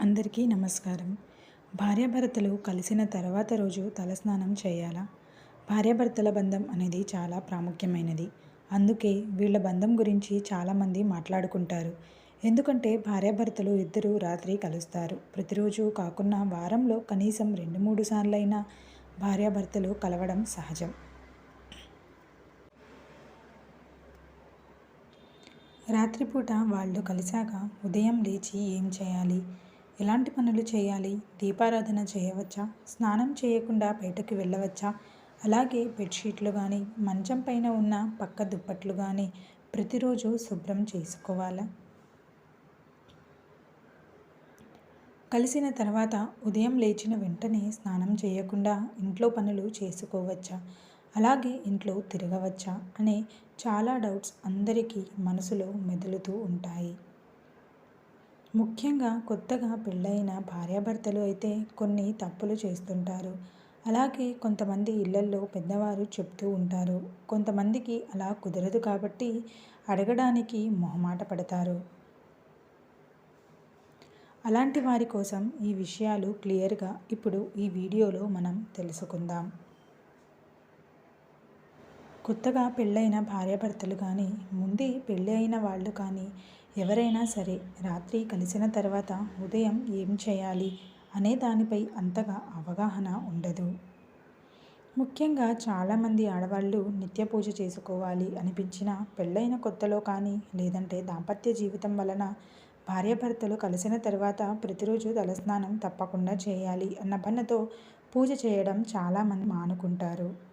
అందరికీ నమస్కారం. భార్యాభర్తలు కలిసిన తర్వాత రోజు తలస్నానం చేయాలా? భార్యాభర్తల బంధం అనేది చాలా ప్రాముఖ్యమైనది. అందుకే వీళ్ళ బంధం గురించి చాలామంది మాట్లాడుకుంటారు. ఎందుకంటే భార్యాభర్తలు ఇద్దరు రాత్రి కలుస్తారు. ప్రతిరోజు కాకుండా వారంలో కనీసం రెండు మూడు సార్లైనా భార్యాభర్తలు కలవడం సహజం. రాత్రిపూట వాళ్ళు కలిశాక ఉదయం లేచి ఏం చేయాలి? ఎలాంటి పనులు చేయాలి? దీపారాధన చేయవచ్చా? స్నానం చేయకుండా బయటకు వెళ్ళవచ్చా? అలాగే బెడ్షీట్లు కానీ మంచం పైన ఉన్న పక్క దుప్పట్లు కానీ ప్రతిరోజు శుభ్రం చేసుకోవాలా? కలిసిన తర్వాత ఉదయం లేచిన వెంటనే స్నానం చేయకుండా ఇంట్లో పనులు చేసుకోవచ్చా? అలాగే ఇంట్లో తిరగవచ్చా? అనే చాలా డౌట్స్ అందరికీ మనసులో మెదులుతూ ఉంటాయి. ముఖ్యంగా కొత్తగా పెళ్ళైన భార్యాభర్తలు అయితే కొన్ని తప్పులు చేస్తుంటారు. అలాగే కొంతమంది ఇళ్ళల్లో పెద్దవారు చెప్తూ ఉంటారు. కొంతమందికి అలా కుదరదు కాబట్టి అడగడానికి మొహమాట పడతారు. అలాంటి వారి కోసం ఈ విషయాలు క్లియర్గా ఇప్పుడు ఈ వీడియోలో మనం తెలుసుకుందాం. కొత్తగా పెళ్ళైన భార్యాభర్తలు కానీ ముందే పెళ్ళి అయిన వాళ్ళు కానీ ఎవరైనా సరే రాత్రి కలిసిన తర్వాత ఉదయం ఏం చేయాలి అనే దానిపై అంతగా అవగాహన ఉండదు. ముఖ్యంగా చాలామంది ఆడవాళ్ళు నిత్య పూజ చేసుకోవాలి అనిపించిన పెళ్ళైన కొత్తలో కానీ లేదంటే దాంపత్య జీవితం వలన భార్యాభర్తలు కలిసిన తర్వాత ప్రతిరోజు తలస్నానం తప్పకుండా చేయాలి అన్న పన్నతో పూజ చేయడం చాలామంది మానుకుంటారు.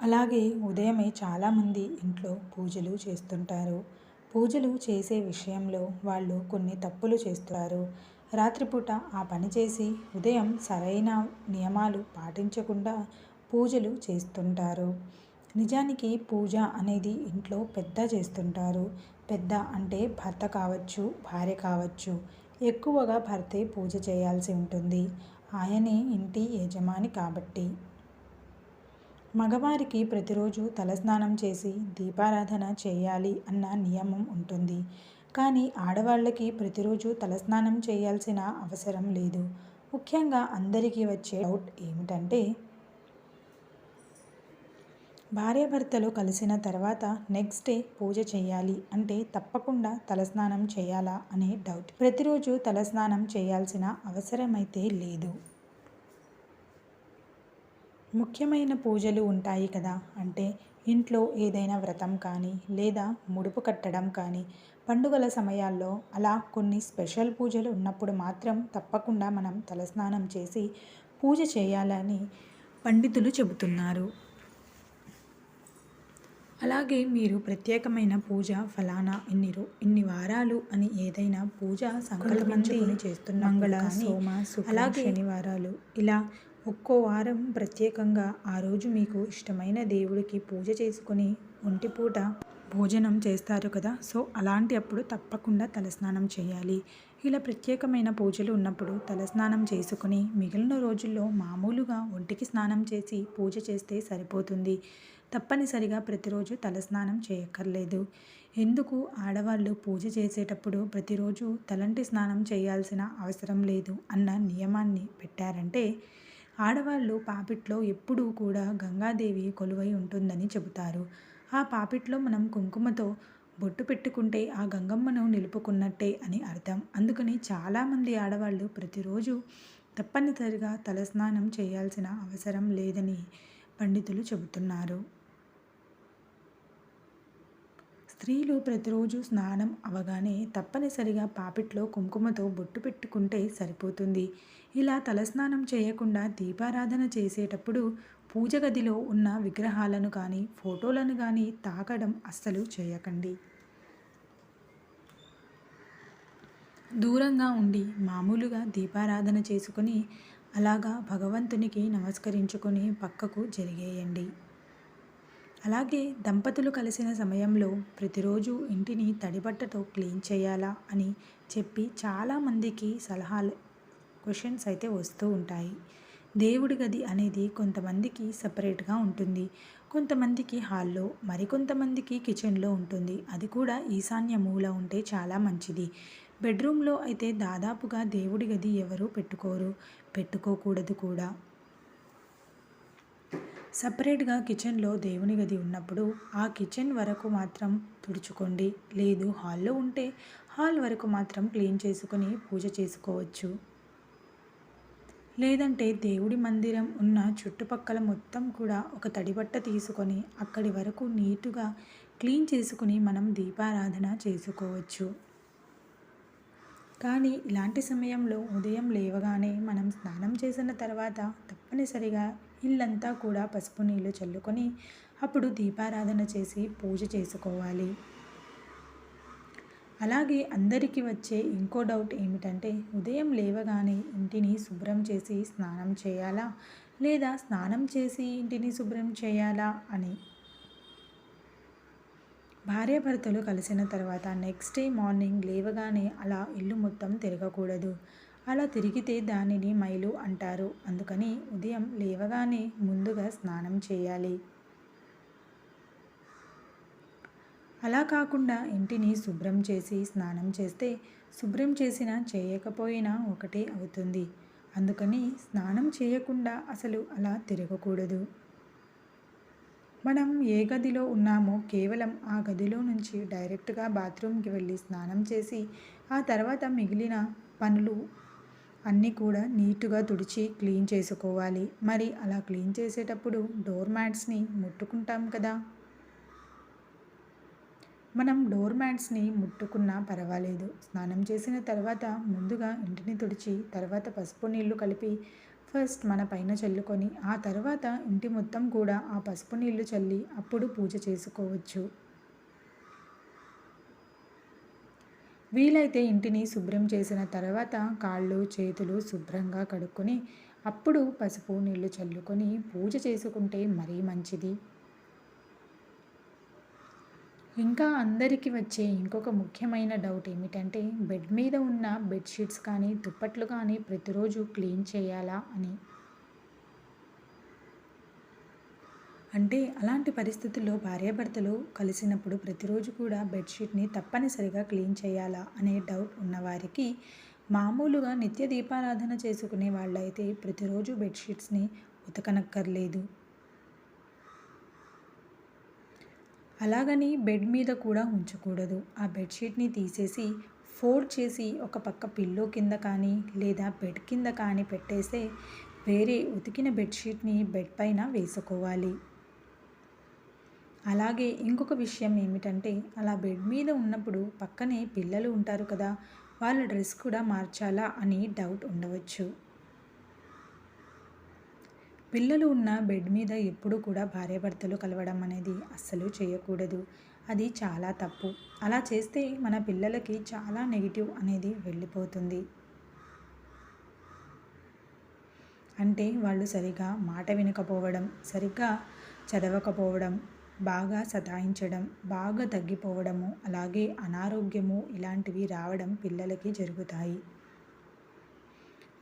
అలాగే ఉదయమే చాలామంది ఇంట్లో పూజలు చేస్తుంటారు. పూజలు చేసే విషయంలో వాళ్ళు కొన్ని తప్పులు చేస్తారు. రాత్రిపూట ఆ పని చేసి ఉదయం సరైన నియమాలు పాటించకుండా పూజలు చేస్తుంటారు. నిజానికి పూజ అనేది ఇంట్లో పెద్ద చేస్తుంటారు. పెద్ద అంటే భర్త కావచ్చు భార్య కావచ్చు. ఎక్కువగా భర్తే పూజ చేయాల్సి ఉంటుంది. ఆయనే ఇంటి యజమాని కాబట్టి. మగవారికి ప్రతిరోజు తలస్నానం చేసి దీపారాధన చేయాలి అన్న నియమం ఉంటుంది. కానీ ఆడవాళ్ళకి ప్రతిరోజు తలస్నానం చేయాల్సిన అవసరం లేదు. ముఖ్యంగా అందరికీ వచ్చే డౌట్ ఏమిటంటే భార్యాభర్తలు కలిసిన తర్వాత నెక్స్ట్ డే పూజ చేయాలి అంటే తప్పకుండా తలస్నానం చేయాలా అనే డౌట్. ప్రతిరోజు తలస్నానం చేయాల్సిన అవసరమైతే లేదు. ముఖ్యమైన పూజలు ఉంటాయి కదా. అంటే ఇంట్లో ఏదైనా వ్రతం కానీ లేదా ముడుపు కట్టడం కానీ పండుగల సమయాల్లో అలా కొన్ని స్పెషల్ పూజలు ఉన్నప్పుడు మాత్రం తప్పకుండా మనం తలస్నానం చేసి పూజ చేయాలని పండితులు చెబుతున్నారు. అలాగే మీరు ప్రత్యేకమైన పూజ ఫలానా ఇన్ని రో ఇన్ని వారాలు అని ఏదైనా పూజ సంకల్పించుకుని చేస్తున్న మంగళ సోమ అలాగే శనివారాలు ఇలా ఒక్కో వారం ప్రత్యేకంగా ఆ రోజు మీకు ఇష్టమైన దేవుడికి పూజ చేసుకుని ఒంటిపూట భోజనం చేస్తారు కదా. సో అలాంటి అప్పుడు తప్పకుండా తలస్నానం చేయాలి. ఇలా ప్రత్యేకమైన పూజలు ఉన్నప్పుడు తలస్నానం చేసుకుని మిగిలిన రోజుల్లో మామూలుగా ఒంటికి స్నానం చేసి పూజ చేస్తే సరిపోతుంది. తప్పనిసరిగా ప్రతిరోజు తలస్నానం చేయక్కర్లేదు. ఎందుకు? ఆడవాళ్ళు పూజ చేసేటప్పుడు ప్రతిరోజు తలంటి స్నానం చేయాల్సిన అవసరం లేదు అన్న నియమాన్ని పెట్టారంటే ఆడవాళ్ళు పాపిట్లో ఎప్పుడూ కూడా గంగాదేవి కొలువై ఉంటుందని చెబుతారు. ఆ పాపిట్లో మనం కుంకుమతో బొట్టు పెట్టుకుంటే ఆ గంగమ్మను నిలుపుకున్నట్టే అని అర్థం. అందుకని చాలామంది ఆడవాళ్ళు ప్రతిరోజు తప్పనిసరిగా తలస్నానం చేయాల్సిన అవసరం లేదని పండితులు చెబుతున్నారు. స్త్రీలు ప్రతిరోజు స్నానం అవగానే తప్పనిసరిగా పాపిట్లో కుంకుమతో బొట్టు పెట్టుకుంటే సరిపోతుంది. ఇలా తలస్నానం చేయకుండా దీపారాధన చేసేటప్పుడు పూజ గదిలో ఉన్న విగ్రహాలను కానీ ఫోటోలను కానీ తాకడం అస్సలు చేయకండి. దూరంగా ఉండి మామూలుగా దీపారాధన చేసుకొని అలాగా భగవంతునికి నమస్కరించుకొని పక్కకు జరిగేయండి. అలాగే దంపతులు కలిసిన సమయంలో ప్రతిరోజు ఇంటిని తడిబట్టతో క్లీన్ చేయాలా అని చెప్పి చాలామందికి సలహాలు క్వశ్చన్స్ అయితే వస్తూ ఉంటాయి. దేవుడి గది అనేది కొంతమందికి సపరేట్గా ఉంటుంది. కొంతమందికి హాల్లో మరికొంతమందికి కిచెన్లో ఉంటుంది. అది కూడా ఈశాన్య మూల ఉంటే చాలా మంచిది. బెడ్రూమ్లో అయితే దాదాపుగా దేవుడి గది ఎవరు పెట్టుకోరు. పెట్టుకోకూడదు కూడా. సపరేట్గా కిచెన్లో దేవుని గది ఉన్నప్పుడు ఆ కిచెన్ వరకు మాత్రం తుడుచుకోండి. లేదు హాల్లో ఉంటే హాల్ వరకు మాత్రం క్లీన్ చేసుకొని పూజ చేసుకోవచ్చు. లేదంటే దేవుడి మందిరం ఉన్న చుట్టుపక్కల మొత్తం కూడా ఒక తడిబట్ట తీసుకొని అక్కడి వరకు నీటుగా క్లీన్ చేసుకుని మనం దీపారాధన చేసుకోవచ్చు. కానీ ఇలాంటి సమయంలో ఉదయం లేవగానే మనం స్నానం చేసిన తర్వాత తప్పనిసరిగా ఇల్లంతా కూడా పసుపు నీళ్ళు చల్లుకొని అప్పుడు దీపారాధన చేసి పూజ చేసుకోవాలి. అలాగే అందరికీ వచ్చే ఇంకో డౌట్ ఏమిటంటే ఉదయం లేవగానే ఇంటిని శుభ్రం చేసి స్నానం చేయాలా? లేదా స్నానం చేసి ఇంటిని శుభ్రం చేయాలా? అని. భార్యాభర్తలు కలిసిన తర్వాత నెక్స్ట్ డే మార్నింగ్ లేవగానే అలా ఇల్లు మొత్తం తిరగకూడదు. అలా తిరిగితే దానిని మైలు అంటారు. అందుకని ఉదయం లేవగానే ముందుగా స్నానం చేయాలి. అలా కాకుండా ఇంటిని శుభ్రం చేసి స్నానం చేస్తే శుభ్రం చేసినా చేయకపోయినా ఒకటే అవుతుంది. అందుకని స్నానం చేయకుండా అసలు అలా తిరగకూడదు. మనం ఏ గదిలో ఉన్నామో కేవలం ఆ గదిలో నుంచి డైరెక్ట్గా బాత్రూమ్కి వెళ్ళి స్నానం చేసి ఆ తర్వాత మిగిలిన పనులు అన్నీ కూడా నీట్గా తుడిచి క్లీన్ చేసుకోవాలి. మరి అలా క్లీన్ చేసేటప్పుడు డోర్ మ్యాట్స్ని ముట్టుకుంటాం కదా? మనం డోర్ మ్యాట్స్ని ముట్టుకున్నా పర్వాలేదు. స్నానం చేసిన తర్వాత ముందుగా ఇంటిని తుడిచి తర్వాత పసుపు నీళ్ళు కలిపి ఫస్ట్ మన పైన చల్లుకొని ఆ తర్వాత ఇంటి మొత్తం కూడా ఆ పసుపు నీళ్ళు చల్లి అప్పుడు పూజ చేసుకోవచ్చు. వీలైతే ఇంటిని శుభ్రం చేసిన తర్వాత కాళ్ళు చేతులు శుభ్రంగా కడుక్కొని అప్పుడు పసుపు నీళ్ళు చల్లుకొని పూజ చేసుకుంటే మరీ మంచిది. ఇంకా అందరికీ వచ్చే ఇంకొక ముఖ్యమైన డౌట్ ఏమిటంటే బెడ్ మీద ఉన్న బెడ్షీట్స్ కానీ దుప్పట్లు కానీ ప్రతిరోజు క్లీన్ చేయాలా అని. అంటే అలాంటి పరిస్థితుల్లో భార్యాభర్తలు కలిసినప్పుడు ప్రతిరోజు కూడా బెడ్షీట్ని తప్పనిసరిగా క్లీన్ చేయాలా అనే డౌట్ ఉన్నవారికి మామూలుగా నిత్య దీపారాధన చేసుకునే వాళ్ళైతే ప్రతిరోజు బెడ్షీట్స్ని ఉతకనక్కర్లేదు. అలాగని బెడ్ మీద కూడా ఉంచకూడదు. ఆ బెడ్షీట్ని తీసేసి ఫోల్డ్ చేసి ఒక పక్క పిల్లో కింద కానీ లేదా బెడ్ కింద కానీ పెట్టేస్తే వేరే ఉతికిన బెడ్షీట్ని బెడ్ పైన వేసుకోవాలి. అలాగే ఇంకొక విషయం ఏమిటంటే అలా బెడ్ మీద ఉన్నప్పుడు పక్కనే పిల్లలు ఉంటారు కదా వాళ్ళ డ్రెస్ కూడా మార్చాలా అని డౌట్ ఉండవచ్చు. పిల్లలు ఉన్న బెడ్ మీద ఎప్పుడూ కూడా భార్యాభర్తలు కలవడం అనేది అస్సలు చేయకూడదు. అది చాలా తప్పు. అలా చేస్తే మన పిల్లలకి చాలా నెగిటివ్ అనేది వెళ్ళిపోతుంది. అంటే వాళ్ళు సరిగా మాట వినకపోవడం సరిగ్గా చదవకపోవడం బాగా సతాయించడం బాగా తగ్గిపోవడము అలాగే అనారోగ్యము ఇలాంటివి రావడం పిల్లలకి జరుగుతాయి.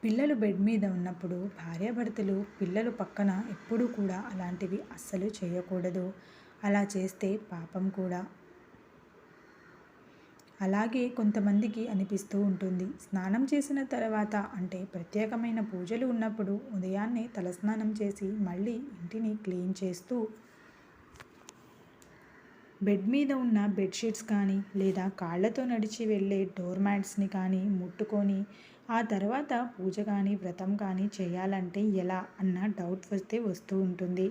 పిల్లలు బెడ్ మీద ఉన్నప్పుడు భార్యాభర్తలు పిల్లలు పక్కన ఎప్పుడూ కూడా అలాంటివి అస్సలు చేయకూడదు. అలా చేస్తే పాపం కూడా. అలాగే కొంతమందికి అనిపిస్తూ ఉంటుంది. స్నానం చేసిన తర్వాత అంటే ప్రత్యేకమైన పూజలు ఉన్నప్పుడు ఉదయాన్నే తలస్నానం చేసి మళ్ళీ ఇంటిని క్లీన్ చేస్తూ బెడ్ మీద ఉన్న బెడ్షీట్స్ కానీ లేదా కాళ్ళతో నడిచి వెళ్ళే డోర్ మ్యాట్స్ని కానీ ముట్టుకొని ఆ తర్వాత పూజ కానీ వ్రతం కానీ చేయాలంటే ఎలా అన్న డౌట్ వస్తే వస్తూ ఉంటుంది.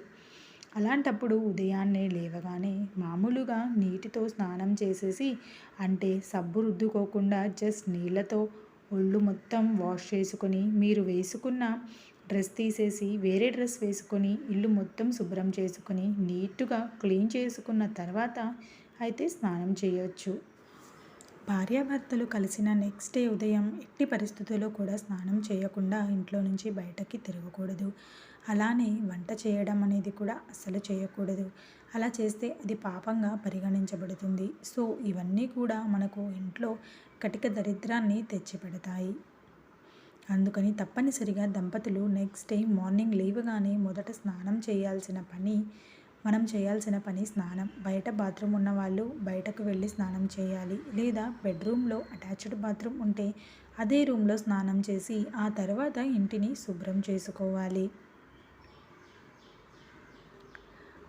అలాంటప్పుడు ఉదయాన్నే లేవగానే మామూలుగా నీటితో స్నానం చేసేసి అంటే సబ్బు రుద్దుకోకుండా జస్ట్ నీళ్ళతో ఒళ్ళు మొత్తం వాష్ చేసుకొని మీరు వేసుకున్న డ్రెస్ తీసేసి వేరే డ్రెస్ వేసుకొని ఇల్లు మొత్తం శుభ్రం చేసుకొని నీట్గా క్లీన్ చేసుకున్న తర్వాత అయితే స్నానం చేయొచ్చు. భార్యాభర్తలు కలిసిన నెక్స్ట్ డే ఉదయం ఎట్టి పరిస్థితుల్లో కూడా స్నానం చేయకుండా ఇంట్లో నుంచి బయటకి తిరగకూడదు. అలానే వంట చేయడం అనేది కూడా అస్సలు చేయకూడదు. అలా చేస్తే అది పాపంగా పరిగణించబడుతుంది. సో ఇవన్నీ కూడా మనకు ఇంట్లో కటిక దరిద్రాన్ని తెచ్చిపెడతాయి. అందుకని తప్పనిసరిగా దంపతులు నెక్స్ట్ డే మార్నింగ్ లేవగానే మొదట స్నానం చేయాల్సిన పని మనం చేయాల్సిన పని స్నానం. బయట బాత్రూమ్ ఉన్న వాళ్ళు బయటకు వెళ్ళి స్నానం చేయాలి. లేదా బెడ్రూమ్లో అటాచ్డ్ బాత్రూమ్ ఉంటే అదే రూమ్లో స్నానం చేసి ఆ తర్వాత ఇంటిని శుభ్రం చేసుకోవాలి.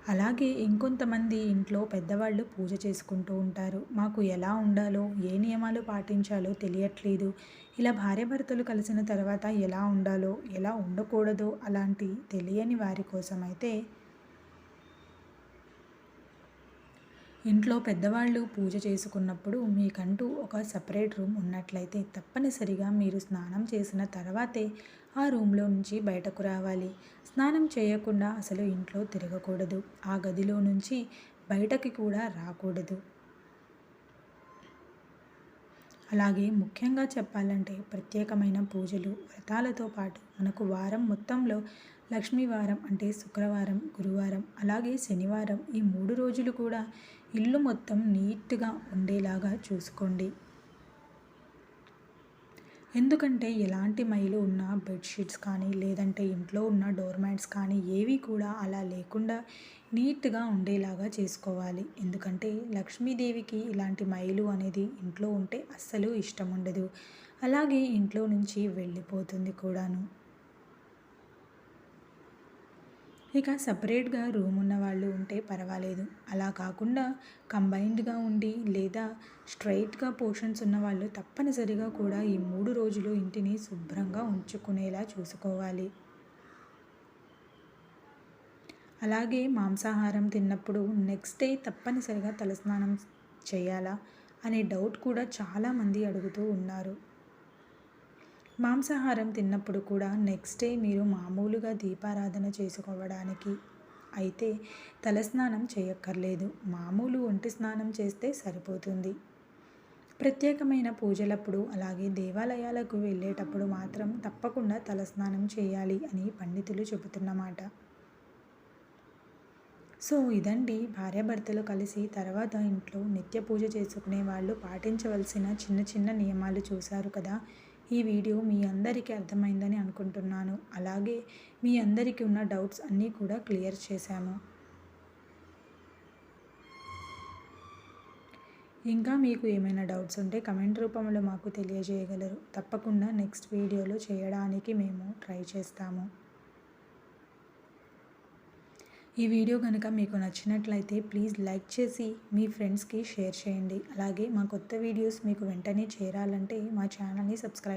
అలాగే ఇంకొంతమంది ఇంట్లో పెద్దవాళ్ళు పూజ చేసుకుంటూ ఉంటారు. మాకు ఎలా ఉండాలో ఏ నియమాలు పాటించాలో తెలియట్లేదు. ఇలా భార్యాభర్తలు కలిసిన తర్వాత ఎలా ఉండాలో ఎలా ఉండకూడదో అలాంటి తెలియని వారి కోసం అయితే ఇంట్లో పెద్దవాళ్ళు పూజ చేసుకున్నప్పుడు మీకంటూ ఒక సపరేట్ రూమ్ ఉన్నట్లయితే తప్పనిసరిగా మీరు స్నానం చేసిన తర్వాతే ఆ రూమ్లో నుంచి బయటకు రావాలి. స్నానం చేయకుండా అసలు ఇంట్లో తిరగకూడదు. ఆ గదిలో నుంచి బయటకి కూడా రాకూడదు. అలాగే ముఖ్యంగా చెప్పాలంటే ప్రత్యేకమైన పూజలు వ్రతాలతో పాటు మనకు వారం మొత్తంలో లక్ష్మీవారం అంటే శుక్రవారం గురువారం అలాగే శనివారం ఈ మూడు రోజులు కూడా ఇల్లు మొత్తం నీట్గా ఉండేలాగా చూసుకోండి. ఎందుకంటే ఎలాంటి మైలు ఉన్న బెడ్షీట్స్ కానీ లేదంటే ఇంట్లో ఉన్న డోర్ మ్యాట్స్ కానీ ఏవి కూడా అలా లేకుండా నీట్గా ఉండేలాగా చేసుకోవాలి. ఎందుకంటే లక్ష్మీదేవికి ఇలాంటి మైలు అనేది ఇంట్లో ఉంటే అస్సలు ఇష్టం ఉండదు. అలాగే ఇంట్లో నుంచి వెళ్ళిపోతుంది కూడాను. ఇక సపరేట్గా రూమ్ ఉన్న వాళ్ళు ఉంటే పర్వాలేదు. అలా కాకుండా కంబైన్డ్గా ఉండి లేదా స్ట్రైట్గా పోర్షన్స్ ఉన్న వాళ్ళు తప్పనిసరిగా కూడా ఈ మూడు రోజులు ఇంటిని శుభ్రంగా ఉంచుకునేలా చూసుకోవాలి. అలాగే మాంసాహారం తిన్నప్పుడు నెక్స్ట్ డే తప్పనిసరిగా తలస్నానం చేయాలా? అనే డౌట్ కూడా చాలామంది అడుగుతూ ఉన్నారు. మాంసాహారం తిన్నప్పుడు కూడా నెక్స్ట్ డే మీరు మామూలుగా దీపారాధన చేసుకోవడానికి అయితే తలస్నానం చేయక్కర్లేదు. మామూలు ఒంటి స్నానం చేస్తే సరిపోతుంది. ప్రత్యేకమైన పూజలప్పుడు అలాగే దేవాలయాలకు వెళ్ళేటప్పుడు మాత్రం తప్పకుండా తలస్నానం చేయాలి అని పండితులు చెబుతున్నమాట. సో ఇదండి. భార్యాభర్తలు కలిసి తర్వాత ఇంట్లో నిత్య పూజ చేసుకునే వాళ్ళు పాటించవలసిన చిన్న చిన్న నియమాలు చూశారు కదా. ఈ వీడియో మీ అందరికీ అర్థమైందని అనుకుంటున్నాను. అలాగే మీ అందరికీ ఉన్న డౌట్స్ అన్నీ కూడా క్లియర్ చేశాము. ఇంకా మీకు ఏమైనా డౌట్స్ ఉంటే కమెంట్ రూపంలో మాకు తెలియజేయగలరు. తప్పకుండా నెక్స్ట్ వీడియోలో చేయడానికి మేము ట్రై చేస్తాము. ఈ వీడియో కనుక మీకు నచ్చినట్లయితే ప్లీజ్ లైక్ చేసి మీ ఫ్రెండ్స్కి షేర్ చేయండి. అలాగే మా కొత్త వీడియోస్ మీకు వెంటనే చేరాలంటే మా ఛానల్ని సబ్స్క్రైబ్